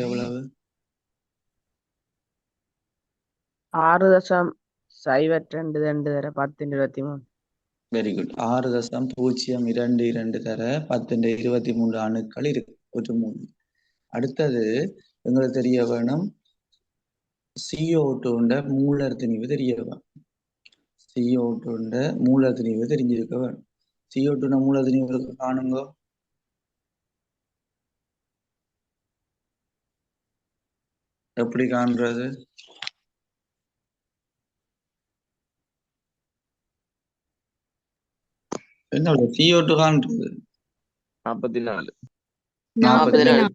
எவ்வளவு? ஆறு தசம் சைவத் ரெண்டு ரெண்டு தர பத்து இருபத்தி மூணு. வெரி குட் ஆறு தசம் பூஜ்ஜியம் இரண்டு இரண்டு தர பத்து இருபத்தி மூன்று அணுக்கள் இருக்கு. ஒரு மூணு. அடுத்தது எங்களுக்கு தெரிய வேணும் சிஓ டூண்ட மூலர் திணிவு தெரிய வேணும். சிஓ டூண்ட மூலர் திணிவு தெரிஞ்சிருக்க வேணும். சிஓ டூண்ட மூலர் திணிவு காணுங்க. எப்படி காண்றது என்ன சிஓ டூ காண்றது நாற்பத்தி நாலு நாற்பத்தி நாலு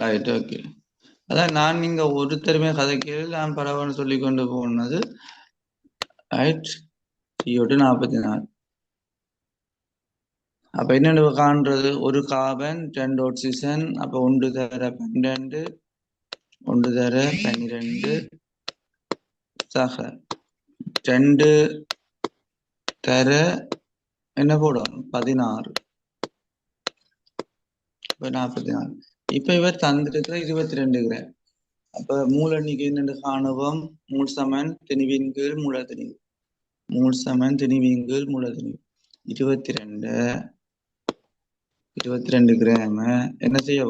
ரைட் ஓகே அதான் நான் நீங்க ஒருத்தருமே கதைக்கையில் நான் பரவாயில்ல சொல்லி கொண்டு போனது. ரைட் சிஓட்டு நாற்பத்தி நாலு அப்ப என்னென்ன காண்றது? ஒரு கார்பன் ரெண்டு ஆக்சிஜன் அப்ப ஒன்று தர பன்னெண்டு ஒன்று தர பன்னிரெண்டு சக. ரெண்டு தர என்ன போடும்? பதினாறு. இப்போ நாற்பத்தி நாலு. இப்போ இவர் தந்திருக்கிற இருபத்தி ரெண்டு கிராம் அப்போ மூல நிகழ்ந்து என்னென்று காணுவோம்? மூல் சமன் திணிவின் கீழ் மூல திணிவு மூல் சமன் திணிவின் கீழ் மூல திணிவு இருபத்தி ரெண்டு இருபத்தி ரெண்டு கிராம. என்ன செய்ய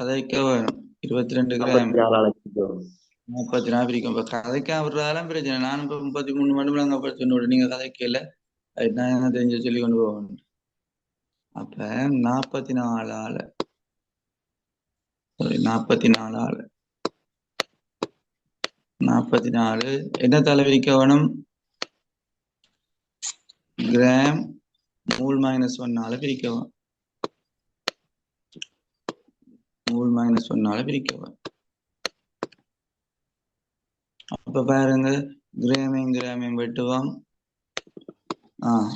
கதைக்க வேணும் இருபத்தி ரெண்டு கிராம் முப்பத்தி நாலு பிரிக்கும். இப்ப கதைக்க விடுறதாலும் பிரச்சனை நான் இப்ப முப்பத்தி மூணு மட்டும் நாங்க படிச்சு நீங்க கதைக்கல நான் என்ன தெரிஞ்சு சொல்லி கொண்டு போகணும் அப்ப நாற்பத்தி நாலு ஆளு. நாற்பத்தி நாலு ஆளு. நாற்பத்தி நாலு என்ன தலைவிரிக்க வேணும்? கிராம் மூல் மைனஸ் ஒன்னால பிரிக்கவும். மூல் மைனஸ் ஒன்னால பிரிக்கவும். அப்ப பாருங்க கிராமையும் கிராமையும் வெட்டுவோம். ஆஹ்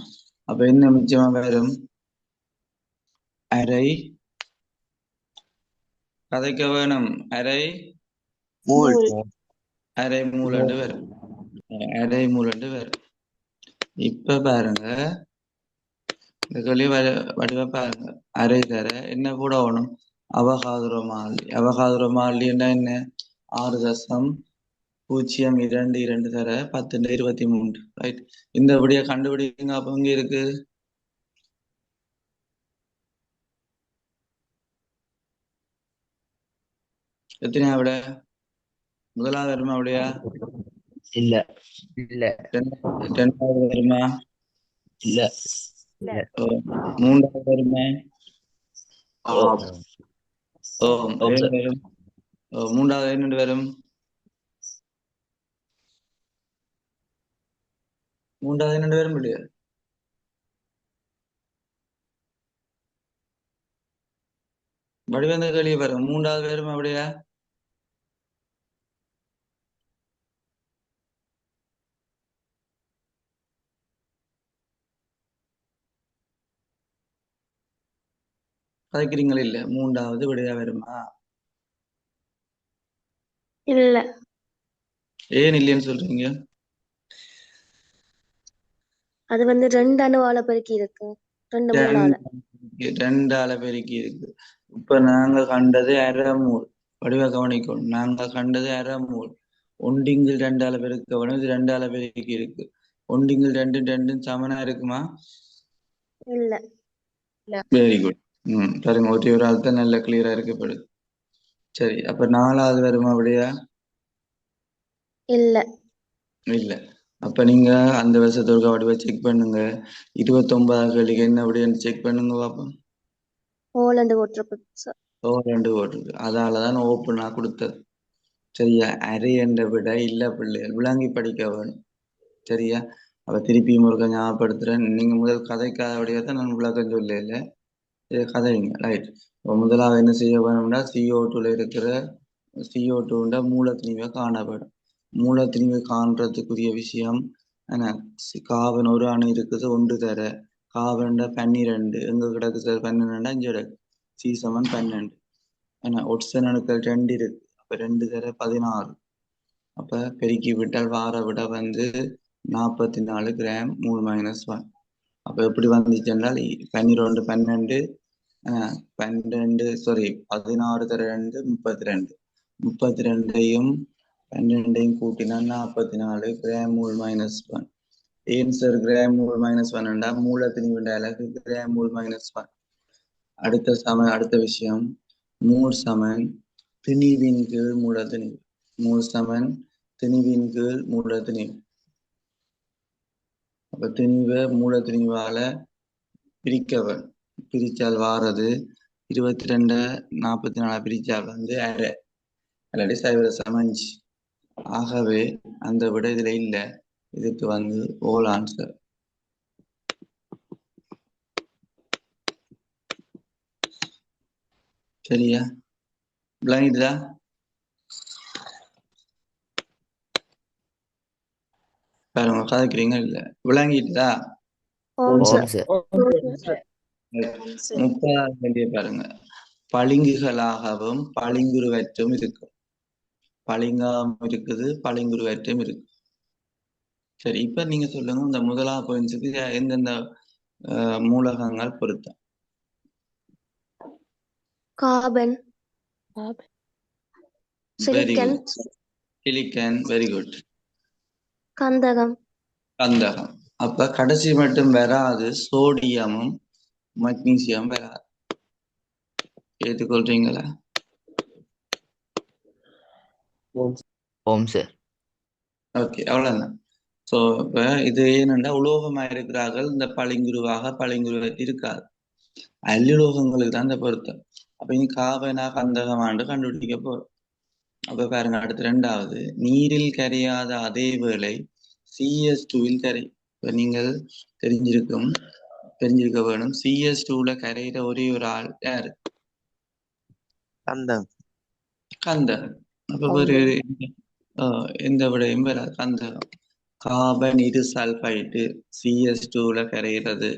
அப்ப என்ன மிச்சமா வரும்? அரை கதைக்க வேணும். அரை மூல். அரை மூலண்டு வரும். அரை மூலண்டு வரும். இப்ப பாருங்க இந்த கேள்வி வடிவ பாருங்க. அரை தர என்ன கூட ஆகணும் அவகாதுர மாலி அவகாதுர மாலின்னா என்ன? ஆறு தசம் பூஜ்ஜியம் இரண்டு இரண்டு தர பத்து இருபத்தி மூன்று ரைட் இந்த விடிய கண்டுபிடிங்க. அப்ப இங்க இருக்கு? எத்தனையா விட? முதலாவது வருமா அப்படியா இல்ல. இல்ல. ரெண்டாவது வருமா? இல்ல. மூன்றாவது வருமா? வரும் மூன்றாவது என்னண்டு வரும் மூன்றாவது என்னண்டு வரும் இல்லையா? வடிவந்த கேள்வி பாருங்க. மூன்றாவது வரும் அப்படியா? கதைக்கிறீங்களா இல்ல. மூன்றாவது விடையா வருமா இல்ல. ஏன் இல்லைன்னு சொல்றீங்க? அது வந்து ரெண்டு அணுவால பெருக்கி இருக்கு. ரெண்டு மூணால ரெண்டு- ரெண்டால பெருக்கி இருக்கு. இப்ப நாங்க கண்டது அரை மூல் வடிவ கவனிக்கணும். நாங்க கண்டது அரை மூல் ஒண்டிங்கில் ரெண்டால பெருக்க வேணும் இது ரெண்டால பெருக்கி இருக்கு. ஒண்டிங்கில் ரெண்டும் ரெண்டும் சமனா இருக்குமா? இல்ல. வெரி குட் ம் பாருங்க ஒரே ஒரு ஆள் தான் நல்ல கிளியரா இருக்கப்படுது சரி அப்ப நாலாவது வருமா அப்படியா இல்ல. இல்ல. அப்ப நீங்க அந்த வருஷத்தோட வடிவ செக் பண்ணுங்க. இருபத்தி ஒன்பதாம் கேள்விக்கு என்ன அப்படின்னு செக் பண்ணுங்க பாப்போம். போலந்து போட்டிருக்கு sir. ஓ ரெண்டு போட்டிருக்கு. அதாலதான் ஓப்பனா கொடுத்தது. சரியா? அரை என்ற விட இல்ல பிள்ளைகள் விளங்கி படிக்க வேணும். சரியா? அப்ப திருப்பியும் ஒரு ஞாபகப்படுத்துறேன். நீங்க முதல் கதைக்காதபடியா தான் நான் விளக்கம் சொல்லல. இதை கதைங்க. ரைட் இப்போ முதலாவது என்ன செய்ய வேணும்னா சிஓ டூல இருக்கிற சிஓ டூண்ட மூலத்திணிவை காணப்படும். மூலத்திணிவை காண்றதுக்குரிய விஷயம் என்ன? காவன் ஒரு அணு இருக்குது ஒன்று தர. காவன்ட பன்னிரெண்டு. எங்க கிடக்கு சார் பன்னிரெண்டு அஞ்சு கிடக்கு. சி சமன் பன்னெண்டு ஏன்னா ஒட்சன் அணுக்கள் ரெண்டு இருக்கு. அப்ப ரெண்டு தர பதினாறு. அப்ப பெருக்கி விட்டால் வார விட வந்து நாற்பத்தி நாலு கிராம் மூணு மைனஸ் ஒன் அப்ப எப்படி வந்துச்சு என்றால் பன்னிரெண்டு பன்னெண்டு ஆஹ் சாரி பதினாறு தர ரெண்டு முப்பத்தி ரெண்டு முப்பத்தி ரெண்டையும் பன்னிரெண்டையும் கூட்டினா நாற்பத்தி நாலு கிராம் மூல் மைனஸ் ஒன் ஏன் சார் கிராம் மூல் மைனஸ் ஒன்டா மூலத்தின் அலகு கிராம் மூல் மைனஸ் ஒன் அடுத்த சம அடுத்த விஷயம். மூல் சமன் திணிவின் கீழ் மூலத்திணிவு மூல் சமன் திணிவின் கீழ் மூலத்திணிவு அப்ப திணிவை மூலத்திணிவால பிரிக்கவன் பிரிச்சால் வாரது. இருபத்தி ரெண்டு நாற்பத்தி நாலு பிரிச்சால் வந்து அரை. அல்லாட்டி சைவ சமஞ்சு. ஆகவே அந்த விட இதுல இல்ல. இதுக்கு வந்து ஓல் ஆன்சர் சரியா? விளங்கிட்டுதா பாருங்க கதைக்கிறீங்க இல்ல. விளங்கிட்டுதா? ஓம் ஓம் சார் சார் முப்பதாவது பாருங்க. பளிங்குகளாகவும் பளிங்குருவற்றும் இருக்கும். பளிங்காவும் இருக்குது பளிங்குருவற்றும் இருக்கு சரி இப்ப நீங்க சொல்லுங்க இந்த முதலாம் பாயிண்ட்ஸுக்கு எந்தெந்த மூலகங்கள் பொருத்தம்? Carbon very silicon. Silicon very good கந்தகம். கந்தகம். அப்ப கடைசி மட்டும் வராது சோடியமும் மக்னீசியம் வராது ஏற்றுக்கொள்றீங்களா ஓம் சார் ஓகே அவ்வளவுதான் ஸோ இப்ப இது என்னன்னா உலோகமா இருக்கிறார்கள். இந்த பளிங்குருவாக பளிங்குருவ இருக்காது. அல்லுலோகங்களுக்கு தான் இந்த பொருத்தம். அப்ப இனி காபனா கந்தகமாண்டு கண்டுபிடிக்க போறோம். அப்ப பாருங்க அடுத்து ரெண்டாவது. நீரில் கரையாத அதே வேளை சிஎஸ் டூவில் கரை. இப்ப நீங்கள் தெரிஞ்சிருக்கும் தெரிஞ்சிருக்க வேணும். சிஎஸ் டூல கரையிற ஒரே ஒரு ஆள் யாரு? கந்தம் கந்தகம் அப்ப ஒரு எந்த விடையும் வராது. கந்தகம் கார்பன் இரு சல்பைட்டு சிஎஸ் டூல கரைகிறது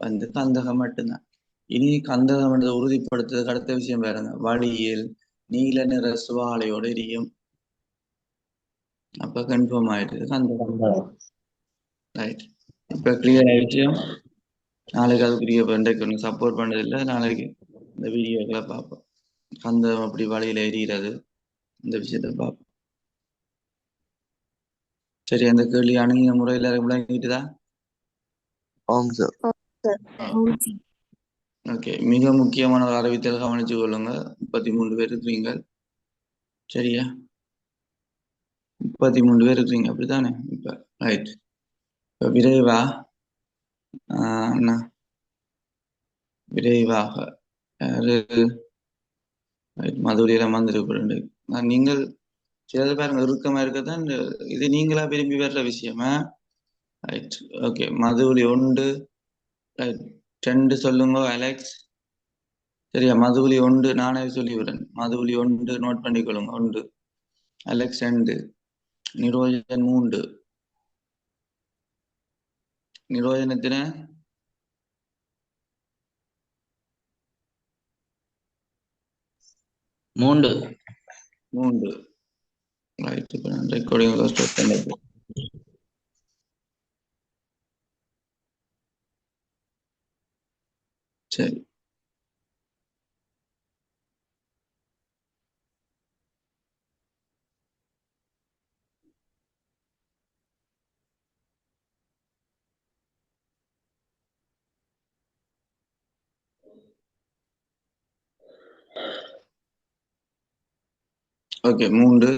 வந்து கந்தகம் மட்டும்தான். இனி கந்தகம் என்றதை உறுதிப்படுத்துறதுக்கு அடுத்த விஷயம் பாருங்க வழியில் நீல நிற சுவாலையோட எரியும். அப்ப கன்ஃபார்ம் ஆயிடுது. கந்தகம். ரைட் இப்ப கிளியர் ஆயிடுச்சு. நாளைக்கு அதுக்குரிய இன்றைக்கு ஒன்று சப்போர்ட் பண்ணதில்லை. நாளைக்கு இந்த வீடியோக்களை பார்ப்போம். கந்தகம் அப்படி வழியில எரிகிறது இந்த விஷயத்த பார்ப்போம். சரி அந்த கேள்வி அணுகின முறையில விளங்கிட்டுதா? ஓம் சார் ஓகே மிக முக்கியமான ஒரு அறிவித்தல் கவனிச்சு கொள்ளுங்க. முப்பத்தி மூணு பேர் இருக்கிறீங்க. சரியா? முப்பத்தி மூணு பேர் இருக்கிறீங்க. அப்படித்தானே? இப்ப ரைட் இப்ப விரைவா? என்ன விரைவாக யாரு? Right, மதுரையில நீங்கள் சிலது பாருங்க இறுக்கமா இருக்கத்தான் இது நீங்களா விரும்பி வர்ற விஷயமா? Right okay. மதுவலி ஒன்று. ரைட் ரெண்டு சொல்லுங்க அலெக்ஸ். சரியா மதுவலி ஒன்று. நானே சொல்லிவிடுறேன். மதுவலி ஒன்று நோட் பண்ணிக்கொள்ளுங்க. ஒன்று அலெக்ஸ் ரெண்டு. நிரோஜன் மூன்று. நிரோஜனத்தின மூன்று. மூன்று. ரைட் இப்போ நான் ரெக்கார்டிங் ஸ்டார்ட் பண்ணிடுறேன் சரி. ஓகே மூன்று.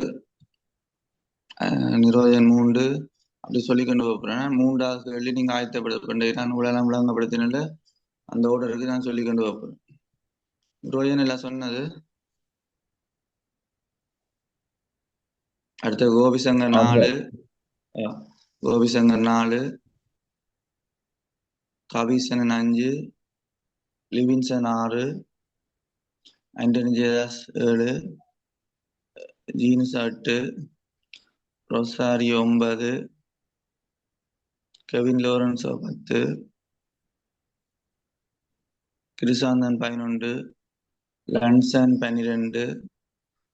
நிரோதன் மூன்று. அப்படி சொல்லி கொண்டு போறேன். மூன்றாவது சொல்லி நீங்க ஆயத்தப்படுத்த நான் உலகம் விளங்கப்படுத்தினால அந்த ஓர்டருக்கு நான் சொல்லி கொண்டு போறேன். நிரோஜன் எல்லாம் சொன்னது. அடுத்த கோபிசங்கர் நாலு. கோபிசங்கர் நாலு. கவிசனன் அஞ்சு. லிவின்சன் ஆறு. ஆண்டனி ஜேதாஸ் ஏழு ஜீனஸ் எட்டு ரொசாரி ஒன்பது கெவின் லோரன்ஸோ பத்து கிருசாந்தன் பதினொன்று லன்சன் பன்னிரெண்டு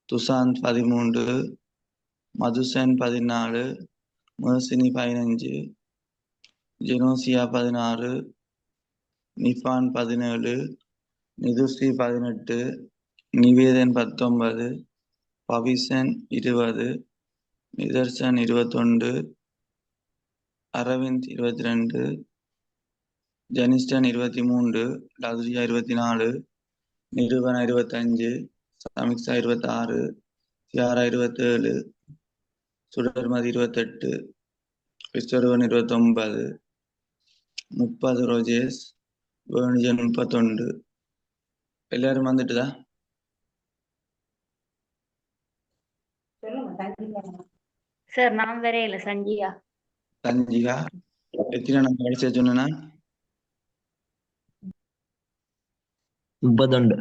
துசாந்த் பதிமூன்று மதுசன் பதினாலு மர்சினி பதினஞ்சு ஜெனோசியா பதினாறு நிஃபான் பதினேழு நிதுஸ்ரீ பதினெட்டு நிவேதன் பத்தொன்பது பவிசன் இருபது நிதர்சன் இருபத்தொண்டு அரவிந்த் இருபத்தி ரெண்டு ஜனிஸ்டன் இருபத்தி மூன்று லதுரியா இருபத்தி நாலு நிருபனா இருபத்தஞ்சு சமிக்ஷா இருபத்தாறு சியாரா இருபத்தேழு சுடர்மதி இருபத்தெட்டு விஸ்வருவன் இருபத்தொன்பது முப்பது ரோஜேஸ் வேணுஜன் முப்பத்தொண்டு எல்லாரும் வந்துட்டுதா? சார் நான் வரையில சஞ்சியா சஞ்சிகா எத்தனை நான் படிச்ச சொன்னா முப்பத்தொண்டு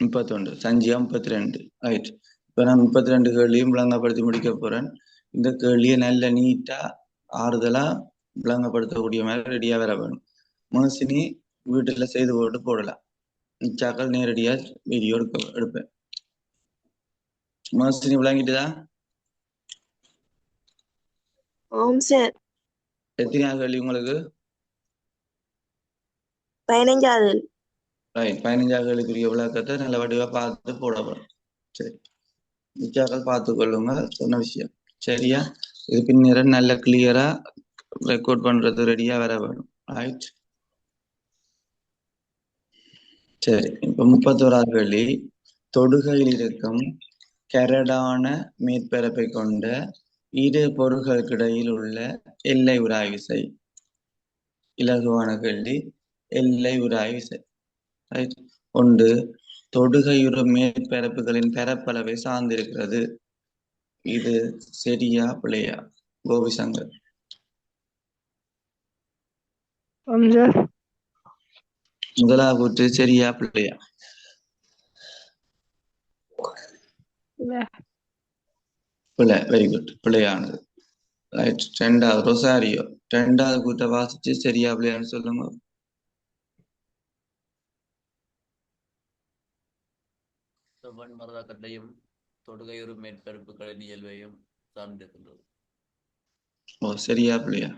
முப்பத்தொண்டு சஞ்சியா முப்பத்தி ரெண்டு ரைட் இப்ப நான் முப்பத்தி ரெண்டு கேள்வியும் விளங்கப்படுத்தி முடிக்க போறேன். இந்த கேள்வியை நல்ல நீட்டா ஆறுதலா விளங்கப்படுத்தக்கூடிய மாதிரி ரெடியா வர வேணும். மனசினி வீட்டுல செய்து போட்டு போடலாம். மிச்சாக்கள் நேரடியா வீடியோ எடுக்க எடுப்பேன் மனசினி விளங்கிட்டுதா? ஆம் சார். எத்தனை கேள்வி உங்களுக்கு? பதினஞ்சாவது. ரைட் பதினஞ்சாவது கேள்விக்குரிய விளக்கத்தை நல்ல வடிவா பார்த்து போட போறோம். சரி. மிச்சாக்கள் பார்த்து கொள்ளுங்க சொன்ன விஷயம். சரியா? இது பின்னிற நல்ல கிளியரா ரெக்கார்ட் பண்றது ரெடியா வர வேணும் ரைட் சரி இப்ப முப்பத்தோராவது கேள்வி தொடுகையில் இருக்கும் கரடான மேற்பரப்பை கொண்ட இரு பொருள்களுக்கிடையில் உள்ள எல்லை உராய் இலகுவான கேள்வி. எல்லை உராய் விசை ரைட் ஒன்று தொடுகையுறு மேற்பரப்புகளின் பரப்பளவை சார்ந்திருக்கிறது. இது சரியா பிள்ளையா கோபிசங்கர். முதலாவது கூற்று சரியா பிள்ளையா பிள்ளை வெரி குட் பிள்ளையானது. ரைட் ரெண்டாவது ரொசாரியோ. ரெண்டாவது கூட்ட வாசிச்சு சரியா பிள்ளையான்னு சொல்லுங்க. செவ்வன் மரதாக்கத்தையும் தொடுகையுறு மேற்பரப்புகளின் இயல்பையும் சார்ந்திருக்கின்றது. ஓ சரியா பிள்ளையா?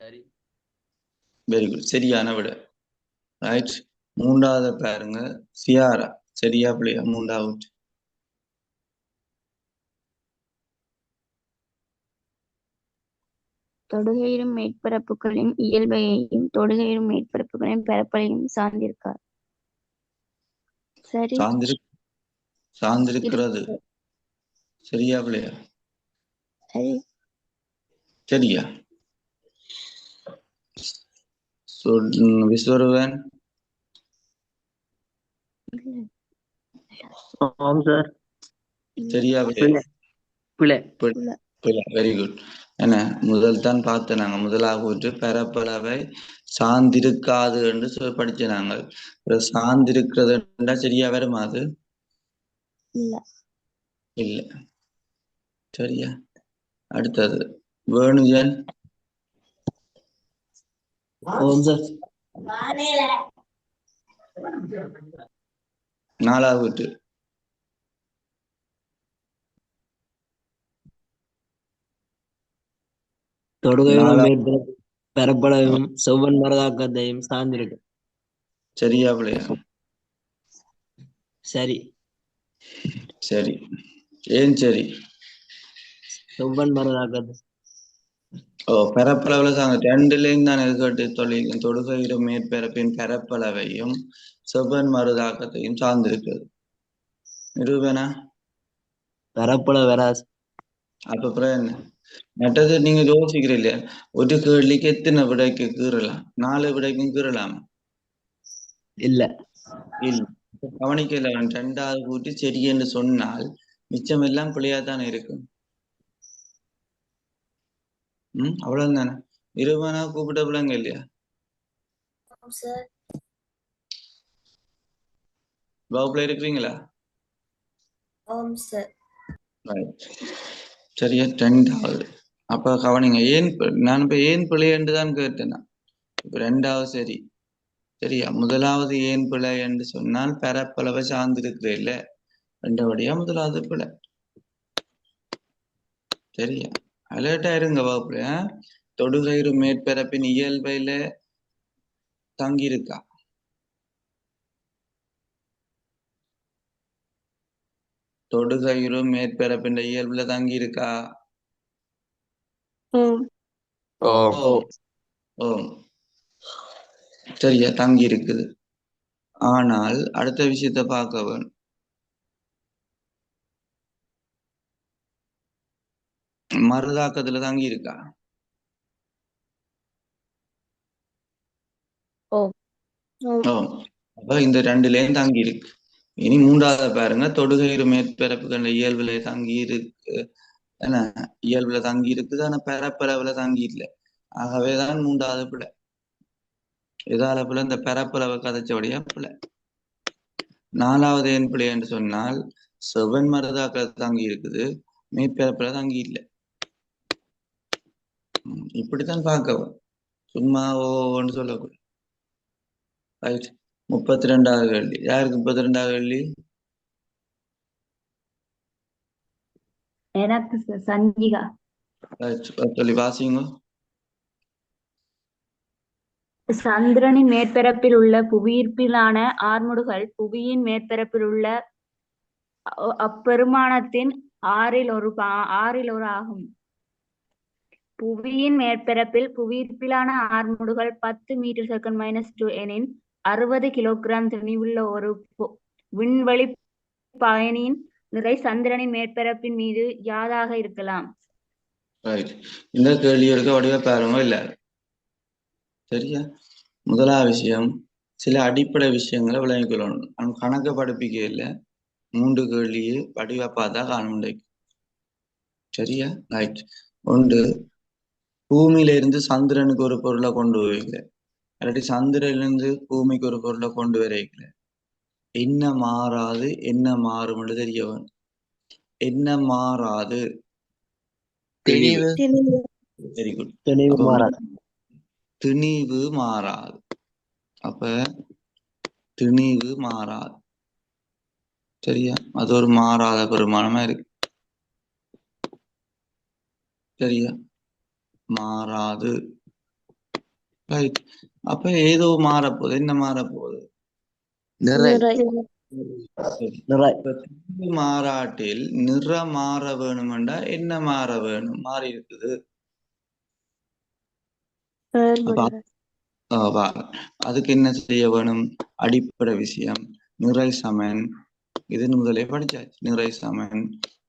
சரி. வெரி குட் சரியான விட. ரைட் மூன்றாவது பாருங்க. சியாரா. சரியா பிள்ளையா? மூன்றாவது. தொடுகையிடும் மேற்பரப்புகளின் இயல்பையையும் தொடுகையிடும் மேற்பரப்புகளின் பரப்பளையும் சார்ந்திருக்கார். சரி. சார்ந்திரு சார்ந்திருக்கிறது. சரியா பிள்ளையா? சரி. சரியா? சொல் விஸ்வருவன் ஆம் சார். சரியா வெரி குட் என்ன முதல் தான் பார்த்தேன் நாங்க. முதலாக கூற்று பரப்பளவை சார்ந்திருக்காது என்று சொல்லி படிச்சோம் நாங்கள் சார்ந்திருக்கிறதுன்றா சரியா வருமா அது? இல்ல. இல்ல. சரியா. அடுத்தது. வேணுஜன். நாலாவது நாலா- மேற்பரப்பு பரப்பளவையும் செவ்வன் மரதாக்கத்தையும் சார்ந்திருக்கு. சரியா பிள்ளையா சரி. சரி. ஏன் சரி? செவ்வன் மரதாக்கத்தை ஓ பரப்பளவுல சார்ந்த ரெண்டுலேயும் தான் எதுக்கட்டு தொழில் தொடுகையிற மேற்பரப்பின் பரப்பளவையும் செவ்வன் மருதாக்கத்தையும் சார்ந்திருக்கிறது. நிரூபனா? பரப்பளவு வராது அப்ப அப்புறம் என்ன? மற்றது நீங்க யோசிக்கிறீங்க ஒரு கேள்விக்கு எத்தனை விடைக்கு கீறலாம்? நாலு விடைக்கும் கீறலாம்? இல்ல. இல்ல. கவனிக்கல ரெண்டாவது கூட்டி சரி என்று சொன்னால் மிச்சம் எல்லாம் பிள்ளையாத்தானே இருக்கும். ம் அவ்வளவுதானே இருபனா கூப்பிட்ட பிள்ளைங்க இல்லையா வகுப்புல இருக்கிறீங்களா. சரியா ரெண்டாவது அப்ப கவனிங்க ஏன் நான் இப்ப ஏன் பிழை என்று தான் கேட்டேன். இப்ப ரெண்டாவது சரி சரியா முதலாவது ஏன் பிழை என்று சொன்னால் பரப்பளவை சார்ந்திருக்கிறே இல்ல ரெண்டாவடியா முதலாவது பிழை சரியா அலர்ட்டா இருங்க வகுப்புல. தொடுகயிறு மேற்பரப்பின் இயல்பையில தங்கியிருக்கா? தொடுகயிறு மேற்பரப்பின் இயல்புல தங்கியிருக்கா? ம் ஓ ஓ சரியா தங்கி இருக்குது ஆனால் அடுத்த விஷயத்த பார்க்க வேணும் மறுதாக்கத்துல தங்கி இருக்கா அப்ப இந்த ரெண்டுலயும் தங்கி இருக்கு இனி மூன்றாவது பாருங்க. தொடுகயிறு மேற்பரப்புகள் இயல்புல தங்கி இருக்கு என்ன? இயல்புல தங்கி இருக்குது ஆனா பரப்பளவுல தங்கி இல்லை ஆகவேதான் மூன்றாவது பிழை. எதால பிள்ளை இந்த பரப்பளவை கதைச்சபடியா பிள்ளை நாலாவது என் பிள்ளை என்று சொன்னால் செவன் மருதாக்கள் தங்கி இருக்குது மேற்பரப்புல தங்கி இல்லை இப்படித்தான் பார்க்கவும். சும்மா ஓன்னு சொல்லக்கூடாது. ரைட் முப்பத்தி ரெண்டாவது கேள்வி யாருக்கு முப்பத்தி ரெண்டாவது கேள்வி எனக்கு சஞ்சிகா. சொல்லி வாசிங்க. சந்திரனின் மேற்பரப்பில் உள்ள புவியீர்ப்பிலான ஆர்முடுகள் புவியின் மேற்பரப்பில் உள்ள அப்பெருமானத்தின் ஆறில் ஒரு ஆறில் ஒரு ஆகும். புவியின் மேற்பரப்பில் புவியீர்ப்பிலான ஆர்முடுகள் பத்து மீட்டர் செகண்ட் மைனஸ் டூ எனின் அறுபது கிலோகிராம் துணிவுள்ள ஒரு விண்வெளி பயணியின் நிறை சந்திரனின் மேற்பரப்பின் மீது யாதாக இருக்கலாம்? இந்த கேள்விகளுக்கு வடிவ பாருங்க இல்ல. சரியா? முதலாவது விஷயம் சில அடிப்படை விஷயங்களை விளங்கிக் கொள்ளணும். நம்ம கணக்கு படிப்பிக்கையில மூன்று கேள்வியை வடிவா பார்த்தா காண முடியும் சரியா? ரைட் ஒன்று பூமியில இருந்து சந்திரனுக்கு ஒரு பொருளை கொண்டு வைக்கல இல்லாட்டி சந்திரன்ல இருந்து பூமிக்கு ஒரு பொருளை கொண்டு வரைக்கல என்ன மாறாது என்ன மாறும்னு தெரிய வேணும் என்ன மாறாது? திணிவு திணிவு வெரி குட் துணிவு அப்ப மாறாது. திணிவு மாறாது. அப்ப திணிவு மாறாது. சரியா? அது ஒரு மாறாத பெருமானமா இருக்கு. சரியா? மாறாது. ரைட் அப்ப ஏதோ மாறப்போகுது. என்ன மாறப்போகுது? நிறை. நிறை. நிறை. மாறாட்டில் நிறம் மாற வேணுமெண்டா என்ன மாற வேணும்? மாறி இருக்குது. அதுக்கு என்ன செய்ய வேணும்? அடிப்படை விஷயம். நிறை சமன். இது முதலே படிச்சாச்சு. நிறை சமன்.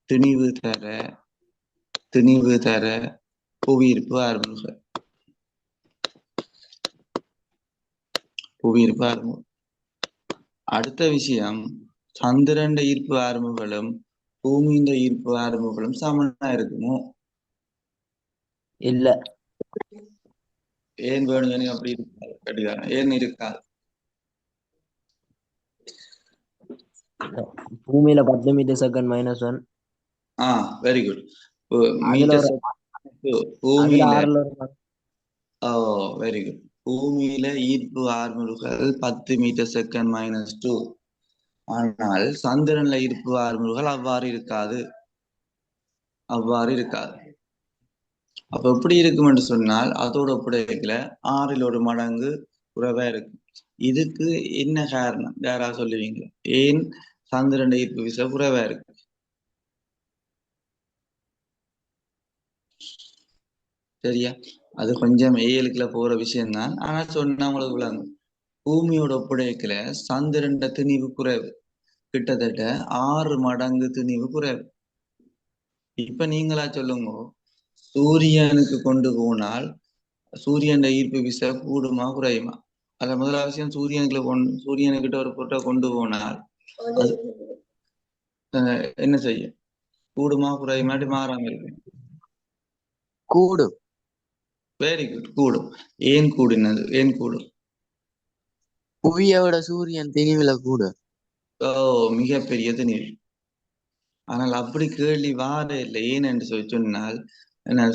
திணிவு தர. திணிவு தர. புவியீர்ப்பு ஆரம்புக புவியீர்ப்பு ஆரம்பு அடுத்த விஷயம் சந்திரன் ஈர்ப்பு ஆரம்புகளும் பூமியின் ஈர்ப்பு ஆரம்புகளும் சமனா இருக்குமோ இல்ல ஏன் வேணும் எனக்கு அப்படி இருக்காது கடிகாரம் ஏன் இருக்காது பூமியில பத்து மீட்டர் செகண்ட் மைனஸ் ஒன் ஆ வெரி குட் மீட்டர் ஓ வெரி குட் பூமியில ஈர்ப்பு ஆர்முடுகள் பத்து மீட்டர் செகண்ட் மைனஸ் டூ ஆனால் சந்திரன்ல ஈர்ப்பு ஆர்முடுகள் அவ்வாறு இருக்காது. அவ்வாறு இருக்காது. அப்ப எப்படி இருக்கும் என்று சொன்னால் அதோட ஒப்படைக்கல ஆறில் ஒரு மடங்கு குறைவா இருக்கு இதுக்கு என்ன காரணம்? யாரா சொல்லுவீங்க ஏன் சந்திரன் ஈர்ப்பு விசை குறைவா இருக்கு? சரியா? அது கொஞ்சம் ஏழுக்குள்ள போற விஷயம்தான். ஆனா சொன்னா உங்களுக்கு விளங்கும் பூமியோட ஒப்படைக்கல சந்திரண்ட திணிவு குறைவு. கிட்டத்தட்ட ஆறு மடங்கு திணிவு குறைவு. இப்ப நீங்களா சொல்லுங்க. சூரியனுக்கு கொண்டு போனால் சூரியன் ஈர்ப்பு விசை கூடுமா குறையுமா? அதுல முதல் அவசியம் சூரியனுக்குள்ள கொண்டு சூரியனுக்கிட்ட ஒரு பொருட்டை கொண்டு போனால் அது என்ன செய்யும்? கூடுமா குறையுமாட்டி மாறாம இருக்கு. கூடும். வெரி குட் கூடும். ஏன் கூடினது? ஏன் கூடும்? புவியை விட சூரியன் திணிவுல கூடும் ஓ மிகப்பெரிய திணிவு ஆனால் அப்படி கேள்வி வார இல்லை. ஏன் என்று சொல்லி சொன்னால்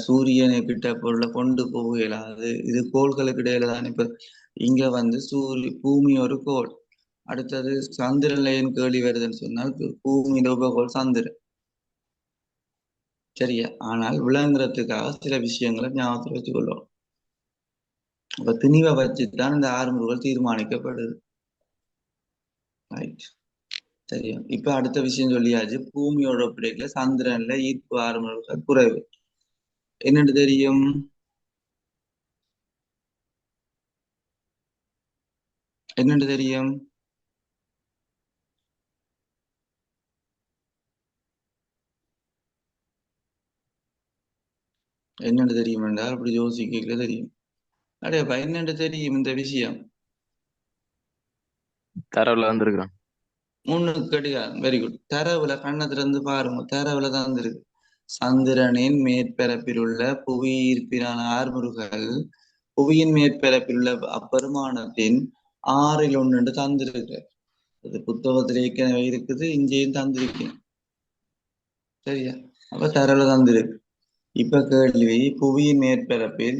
சூரியனை கிட்ட பொருளை கொண்டு போக இயலாது. இது கோள்களுக்கு இடையில தான். இப்ப இங்க வந்து சூரிய பூமி ஒரு கோள். அடுத்தது சந்திரன்ல ஏன் கேள்வி வருதுன்னு சொன்னால் பூமியில உபகோள் சந்திரன். சரியா? ஆனால் விளங்குறதுக்காக சில விஷயங்களை ஞாபகத்தில் வச்சுக்கொள்ளும் அப்ப திணிவை வச்சுதான் இந்த ஆறு முறைகள் தீர்மானிக்கப்படுது. ரைட் சரியா? இப்ப அடுத்த விஷயம் சொல்லியாச்சு. பூமியோட ஒப்படைக்கல சந்திரன்ல ஈர்ப்பு ஆறு முறைகள் குறைவு. என்னன்னு தெரியும்? என்னென்று தெரியும்? என்னன்னு தெரியும் என்றால் அப்படி யோசிக்கல தெரியும். அடையப்பா என்னன்னு தெரியும் இந்த விஷயம். தரவுல வந்திருக்கான் மூணு கடிகாரம் வெரி குட் தரவுல கண்ணை திறந்து பாருங்க. தரவுல தான் வந்திருக்கு. சந்திரனின் மேற்பரப்பில் உள்ள புவி ஈர்ப்பிலான ஆர்முருகள் புவியின் மேற்பரப்பில் உள்ள அப்பெருமானத்தின் ஆறில் ஒன்று தந்திருக்கு அது புத்தகத்துல ஏற்கனவே இருக்குது இங்கேயும் தந்திருக்கேன் சரியா? அப்ப தரவுல தந்திருக்கு இப்ப கேள்வி புவியின் மேற்பரப்பில்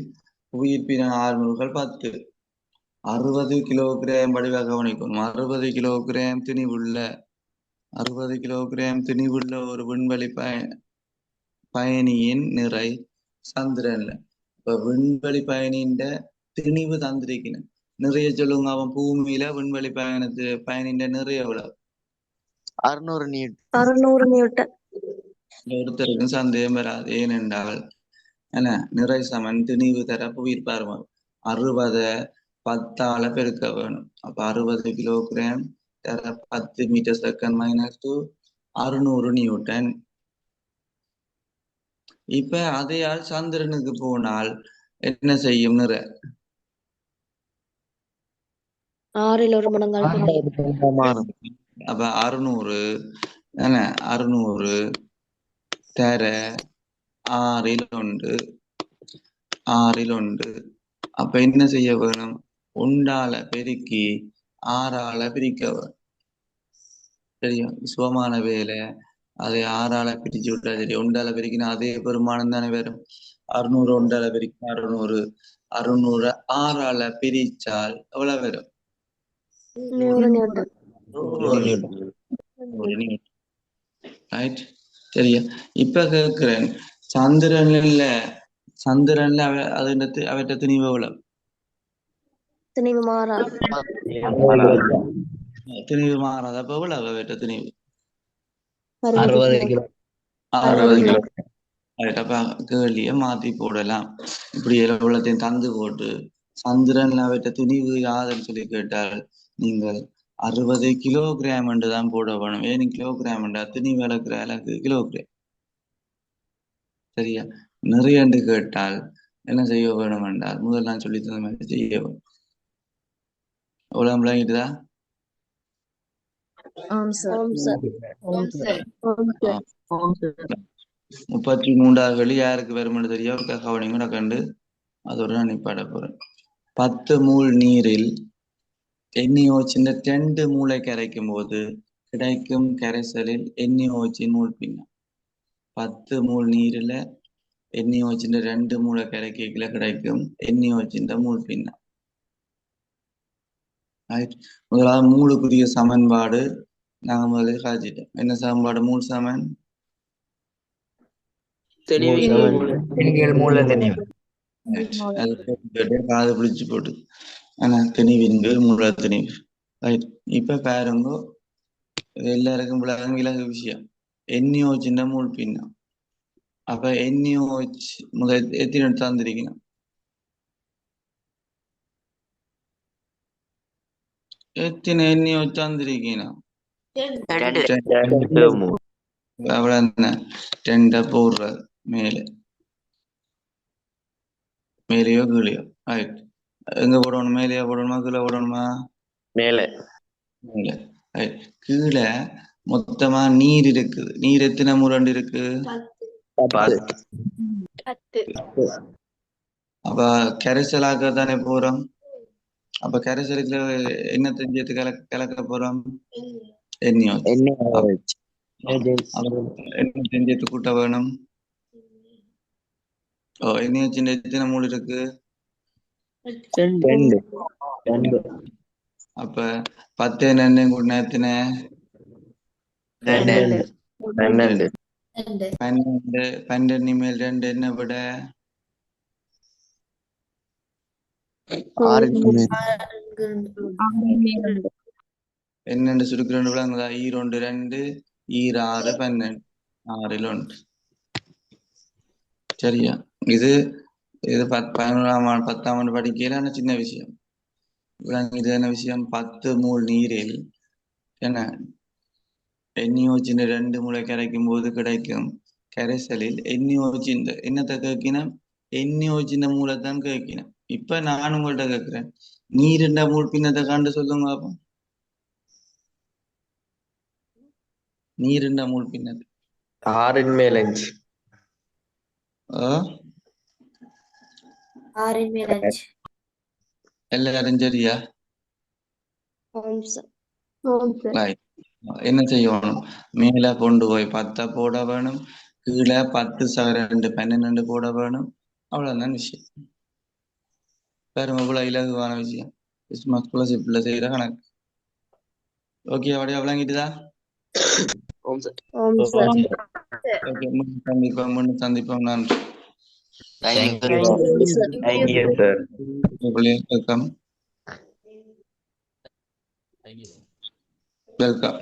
புவியீர்ப்பிலான ஆர்முருகள் பத்து. அறுபது கிலோகிராம் வடிவ கவனிக்கணும் அறுபது கிலோகிராம் திணிவுள்ள அறுபது கிலோகிராம் திணிவுள்ள ஒரு விண்வெளி பய பயணியின் நிறை சந்திரன்ல இப்ப விண்வெளி பயணியின் திணிவு தந்திருக்கணும் நிறைய சொல்லுங்க அவன் பூமியில விண்வெளி பயணத்து பயணியின் நிறைய எவ்வளவு? அறுநூறு நீட் அறுநூறு நியூட்டன். ஒருத்தருக்கும் சந்தேகம் வராது. ஏனென்றால் என்ன நிறை சமன் திணிவு தர புவியிருப்பார் அறுபத பத்தால பெருக்க வேணும். அப்ப அறுபது கிலோகிராம் தர பத்து மீட்டர் செகண்ட் மைனஸ் டூ அறுநூறு நியூட்டன். இப்ப அதையால் சந்திரனுக்கு போனால் என்ன செய்யும் நிறை? ஆறில் ஒரு. மாறும். அப்ப அறுநூறு என்ன அறுநூறு தர ஆறில் ஒன்று ஆறில் ஒன்று அப்ப என்ன செய்ய வேணும்? உண்டால பெருக்கி ஆறால பிரிக்க வேணும் தெரியும். சுகமான வேலை. அதை ஆறால பிரிச்சு விட்டா சரி ஒன்றால பெருக்கினா அதே பெருமானம் தானே வரும். அறுநூறு ஒன்றால பெருக்கினா அறுநூறு. அறுநூறு ஆறால பிரிச்சால் எவ்வளவு வரும்? ரைட் சரியா இப்ப கேக்குறேன் சந்திரன்ல சந்திரன்ல அவ அது அவற்ற திணிவு எவ்வளவு? திணிவு மாறா திணிவு மாறாத. அப்ப எவ்வளவு அவற்ற திணிவு? அறுபது கிலோ. அறுபது கிலோ. ரைட் அப்ப கேள்விய மாத்தி போடலாம். இப்படி எவ்வளத்தையும் தந்து போட்டு சந்திரன்ல அவற்ற திணிவு யாதுன்னு சொல்லி கேட்டால் நீங்கள் அறுபது கிலோகிராம் என்று தான் போட வேணும். ஏன் கிலோகிராம் என்றா திணிவு அளக்கிற அளக்கு கிலோகிராம் சரியா? நிறைய என்று கேட்டால் என்ன செய்ய வேணும் என்றால் முதல் நான் சொல்லி தந்த மாதிரி செய்ய வேணும். எவ்வளவு விளங்கிட்டுதா முப்பத்தி மூன்றாவது வெளி யாருக்கு வரும்னு தெரியும்? கவனிங்க கண்டு அதோட நான் நிப்பாட போறேன். பத்து மூல் நீரில் எண்ணியோச்சின் ரெண்டு மூளை கரைக்கும் போது கிடைக்கும் கரைசலில் எண்ணியோச்சின் மூல் பின்னம். பத்து மூல் நீர்ல எண்ணியோச்சின் ரெண்டு மூளை கரைக்கல கிடைக்கும் எண்ணியோச்சின் மூல் பின்னம். ரைட் முதலாவது மூலுக்குரிய சமன்பாடு நாங்க முதல்ல காய்ச்சிட்டோம் என்ன சமன்பாடு? மூல் சமன்? காது பிடிச்சு போட்டு. ஆனா திணிவின்கு மூல திணிவு. இப்ப பாருங்க எல்லாருக்கும் விளங்கு விலங்கு விஷயம். எண்ணியோ சின்ன மூல் பின்னம் அப்ப எண்ணியோ முதல் எத்தனை தந்திருக்கணும்? எத்தனை எண்ணியோ தந்திருக்கணும்? அவ்வளவு ரெண்ட போடுறது மேலே. மேலேயோ கீழேயோ. ரைட். எங்க போடணும்? மேலேயோ போடணுமா? கீழே போடணுமா? மேல. மேலே. ரைட் கீழே மொத்தமா நீர் இருக்குது நீர் எத்தனை முரண்டு இருக்கு? அப்ப கரைசலாக்க தானே போறோம்? அப்ப கரைசலுக்கு என்ன தெரிஞ்சது கலக்க கலக்க போறோம்? எண்ணியோ என்ன என்ன செஞ்சது கூட்ட வேணும். ஓ எண்ணியோ சின்ன எத்தனை மூணு இருக்கு? அப்ப பத்து என்ன கூட்டினா எத்தனை? பன்னெண்டு. ரெண்டு பன்னெண்டு. பன்னெண்டு. மேல் ரெண்டு என்ன விட? என்னென்று சுருக்கு ரெண்டு. விளங்குதா ஈரொண்டு ரெண்டு. ஈர ஆறு பன்னெண்டு. ஆறில் ஒன்று. சரியா. இது இது பத் பதினோராம் ஆண்டு பத்தாம் ஆண்டு படிக்கையில சின்ன விஷயம். விளங்குது என்ன விஷயம்? பத்து மூல் நீரில் என்ன? எண்ணியோச்சின் ரெண்டு முளை கரைக்கும் போது கிடைக்கும் கரைசலில் எண்ணியோச்சின் என்னத்தை கேட்கினோம் எண்ணியோச்சின் மூளைத்தான் கேட்கினோம் இப்ப நான் உங்கள்ட்ட கேட்கிறேன். நீருண்ட மூல் பின்னத்தை கண்டு சொல்லுங்க பாப்போம். நீருண்ட மூல் பின்னது ஆறின் மேல் அஞ்சு. ஆ? ஆறின் மேல் அஞ்சு. எல்லாரும் சரியா. என்ன செய்யணும்? மேல கொண்டு போய் பத்தை போட வேணும். கீழே பத்து ரெண்டு பன்னெண்டு போட வேணும். அவ்வளவுதான் விஷயம். பாருங்க இவ்வளவு இலகுவான விஷயம். கிறிஸ்துமஸ் ஸ்காலர்ஷிப்ல செய்யற கணக்கு. ஓகே அப்படியே விளங்கிட்டுதா? ஓம் சார் ஓகே முன்னு சந்திப்போம் முன்னு சந்திப்போம். நன்றி. Thank you thank you sir thank you sir welcome thank you welcome